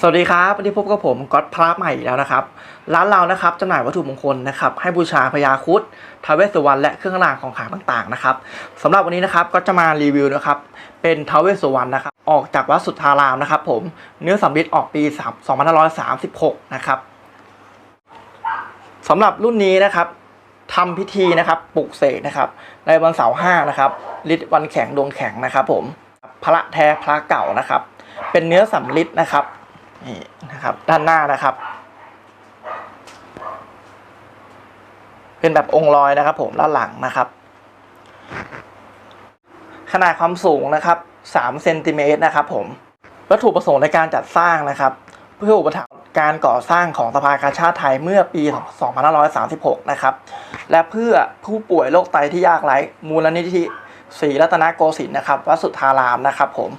สวัสดีครับวันนี้พบกับผมก๊อตพระใหม่อีกแล้วนะครับ ร้านเรานะครับจำหน่ายวัตถุมงคลนะครับ ให้บูชาพญาครุดทาวเวสุวรรณและเครื่องรางของขลังต่างๆนะครับสำหรับวันนี้นะครับก็จะมารีวิวนะครับ เป็นทาวเวสุวรรณนะครับ ออกจากวัดสุทธารามนะครับ ผมเนื้อสำริดออกปี 2536 นะครับสำหรับรุ่นนี้นะครับทำพิธีนะครับปลุกเสกนะครับ ในวันเสาร์ห้านะครับฤทธิ์วันแข็งดวงแข็งนะครับ ผมพระแท้พระเก่านะครับ เป็นเนื้อสำริดนะครับ นี่นะครับด้านหน้านะครับ เป็นแบบองค์ลอยนะครับ ผมด้านหลังนะครับ ขนาดความสูงนะครับ3เซนติเมตรนะครับผมวัตถุประสงค์ในการจัดสร้างนะครับ เพื่ออุปถัมภ์การก่อสร้างของสภากาชาติไทยเมื่อปี 2536 นะครับ และเพื่อผู้ป่วยโรคไตที่ยากไร้มูลนิธิศรีรัตนโกสินทร์นะครับวัดสุทธารามนะครับผม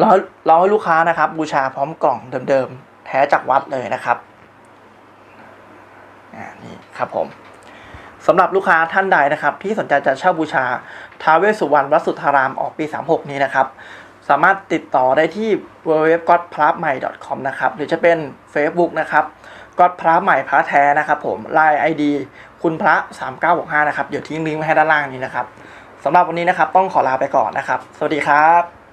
เราเราให้ลูกค้านะครับ บูชาพร้อมกล่องเดิมๆ แท้จากวัดเลยนะครับอ่านี่ครับผมสำหรับลูกค้าท่านใดนะครับ ที่สนใจจะเช่าบูชาท้าเวสุวรรณวัดสุทธารามออกปี 36 นี้นะครับ สามารถติดต่อได้ที่ w w w g o d p r a m a i c o m นะครับ หรือจะเป็น Facebook นะครับก็พระใหม่พระแท้นะครับผม Line ID คุณพระ 3965 นะครับ เดี๋ยวทิ้งลิงก์ไว้ให้ด้านล่างนี้นะครับสำหรับวันนี้นะครับต้องขอลาไปก่อนนะครับ สวัสดีครับ